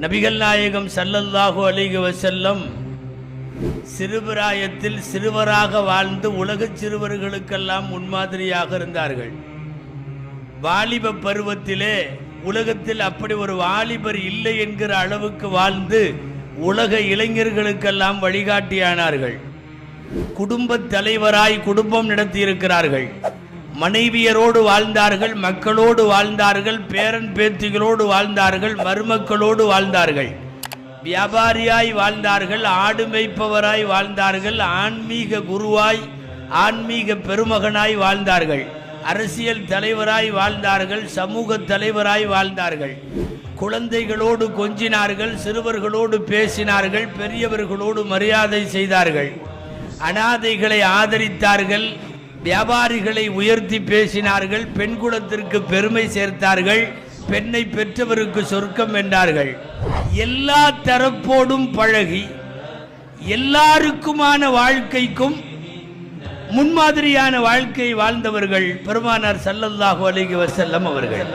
நபிகள் நாயகம் சல்லல்லாஹு அலைஹி வஸல்லம் சிறுபிராயத்தில் சிறுவராக வாழ்ந்து உலகச் சிறுவர்களுக்கெல்லாம் முன்மாதிரியாக இருந்தார்கள். வாலிப பருவத்திலே உலகத்தில் அப்படி ஒரு வாலிபர் இல்லை என்கிற அளவுக்கு வாழ்ந்து உலக இளைஞர்களுக்கெல்லாம் வழிகாட்டியானார்கள். குடும்பத் தலைவராய் குடும்பம் நடத்தியிருக்கிறார்கள். மனைவியரோடு வாழ்ந்தார்கள் மக்களோடு வாழ்ந்தார்கள் பேரன் பேத்திகளோடு வாழ்ந்தார்கள் மருமக்களோடு வாழ்ந்தார்கள். வியாபாரியாய் வாழ்ந்தார்கள் ஆடு மேய்ப்பவராய் வாழ்ந்தார்கள் ஆன்மீக குருவாய் ஆன்மீக பெருமகனாய் வாழ்ந்தார்கள். அரசியல் தலைவராய் வாழ்ந்தார்கள் சமூக தலைவராய் வாழ்ந்தார்கள். குழந்தைகளோடு கொஞ்சினார்கள் சிறுவர்களோடு பேசினார்கள் பெரியவர்களோடு மரியாதை செய்தார்கள். அனாதைகளை ஆதரித்தார்கள் வியாபாரிகளை உயர்த்தி பேசினார்கள் பெண் குலத்திற்கு பெருமை சேர்த்தார்கள் பெண்ணை பெற்றவருக்கு சொர்க்கம் என்றார்கள். எல்லா தரப்போடும் பழகி எல்லாருக்குமான வாழ்க்கைக்கும் முன்மாதிரியான வாழ்க்கை வாழ்ந்தவர்கள் பெருமானார் சல்லல்லாஹு அலிகி வசல்லம் அவர்கள்.